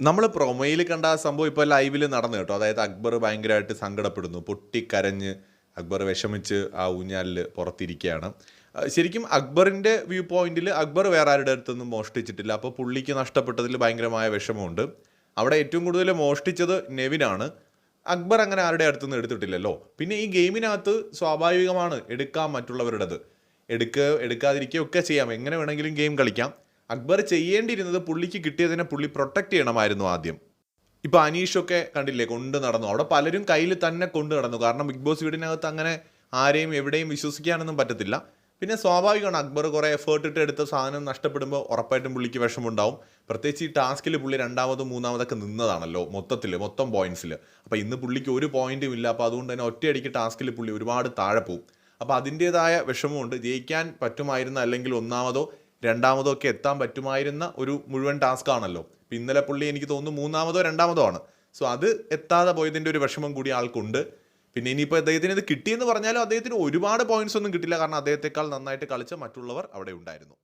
നമ്മൾ പ്രൊമോയിൽ കണ്ട ആ സംഭവം ഇപ്പോൾ ലൈവിൽ നടന്നു കേട്ടോ. അതായത് അക്ബർ ഭയങ്കരമായിട്ട് സങ്കടപ്പെടുന്നു. പൊട്ടിക്കരഞ്ഞ് അക്ബർ വിഷമിച്ച് ആ ഊഞ്ഞാലിൽ പുറത്തിരിക്കുകയാണ്. ശരിക്കും അക്ബറിന്റെ വ്യൂ പോയിന്റിൽ അക്ബർ വേറെ ആരുടെ അടുത്തൊന്നും മോഷ്ടിച്ചിട്ടില്ല. അപ്പോൾ പുള്ളിക്ക് നഷ്ടപ്പെട്ടതിൽ ഭയങ്കരമായ വിഷമമുണ്ട്. അവിടെ ഏറ്റവും കൂടുതൽ മോഷ്ടിച്ചത് നെവിനാണ്. അക്ബർ അങ്ങനെ ആരുടെ അടുത്തുനിന്ന് എടുത്തിട്ടില്ലല്ലോ. പിന്നെ ഈ ഗെയിമിനകത്ത് സ്വാഭാവികമാണ് എടുക്കാം മറ്റുള്ളവരുടേത്. എടുക്കുക എടുക്കാതിരിക്കുകയൊക്കെ ചെയ്യാം. എങ്ങനെ വേണമെങ്കിലും ഗെയിം കളിക്കാം. അക്ബർ ചെയ്യേണ്ടിയിരുന്നത് പുള്ളിക്ക് കിട്ടിയതിനെ പുള്ളി പ്രൊട്ടക്ട് ചെയ്യണമായിരുന്നു ആദ്യം. ഇപ്പൊ അനീഷൊക്കെ കണ്ടില്ലേ കൊണ്ട് നടന്നു. അവിടെ പലരും കയ്യിൽ തന്നെ കൊണ്ട് നടന്നു. കാരണം ബിഗ് ബോസ് വീടിനകത്ത് അങ്ങനെ ആരെയും എവിടെയും വിശ്വസിക്കാനൊന്നും പറ്റത്തില്ല. പിന്നെ സ്വാഭാവികമാണ് അക്ബർ കുറേ എഫേർട്ട് ഇട്ട് എടുത്ത സാധനം നഷ്ടപ്പെടുമ്പോൾ ഉറപ്പായിട്ടും പുള്ളിക്ക് വിഷമമുണ്ടാവും. പ്രത്യേകിച്ച് ഈ ടാസ്കിൽ പുള്ളി രണ്ടാമതും മൂന്നാമതൊക്കെ നിന്നതാണല്ലോ മൊത്തത്തിൽ മൊത്തം പോയിന്റ്സിൽ അപ്പോൾ ഇന്ന് പുള്ളിക്ക് ഒരു പോയിന്റും ഇല്ല. അപ്പോൾ അതുകൊണ്ട് തന്നെ ഒറ്റയടിക്ക് ടാസ്കിൽ പുള്ളി ഒരുപാട് താഴെ പോവും. അപ്പോൾ അതിന്റെതായ വിഷമമുണ്ട്. ജയിക്കാൻ പറ്റുമായിരുന്ന അല്ലെങ്കിൽ ഒന്നാമതോ രണ്ടാമതോ ഒക്കെ എത്താൻ പറ്റുമായിരുന്ന ഒരു മുഴുവൻ ടാസ്ക് ആണല്ലോ. ഇന്നലെ പുള്ളി എനിക്ക് തോന്നുന്നു മൂന്നാമതോ രണ്ടാമതോ ആണ്. സോ അത് എത്താതെ പോയതിന്റെ ഒരു വിഷമം കൂടി ആൾക്കുണ്ട്. പിന്നെ ഇനിയിപ്പോൾ അദ്ദേഹത്തിന് ഇത് കിട്ടിയെന്ന് പറഞ്ഞാലും അദ്ദേഹത്തിന് ഒരുപാട് പോയിന്റ്സ് ഒന്നും കിട്ടില്ല. കാരണം അദ്ദേഹത്തെക്കാൾ നന്നായിട്ട് കളിച്ച മറ്റുള്ളവർ അവിടെ ഉണ്ടായിരുന്നു.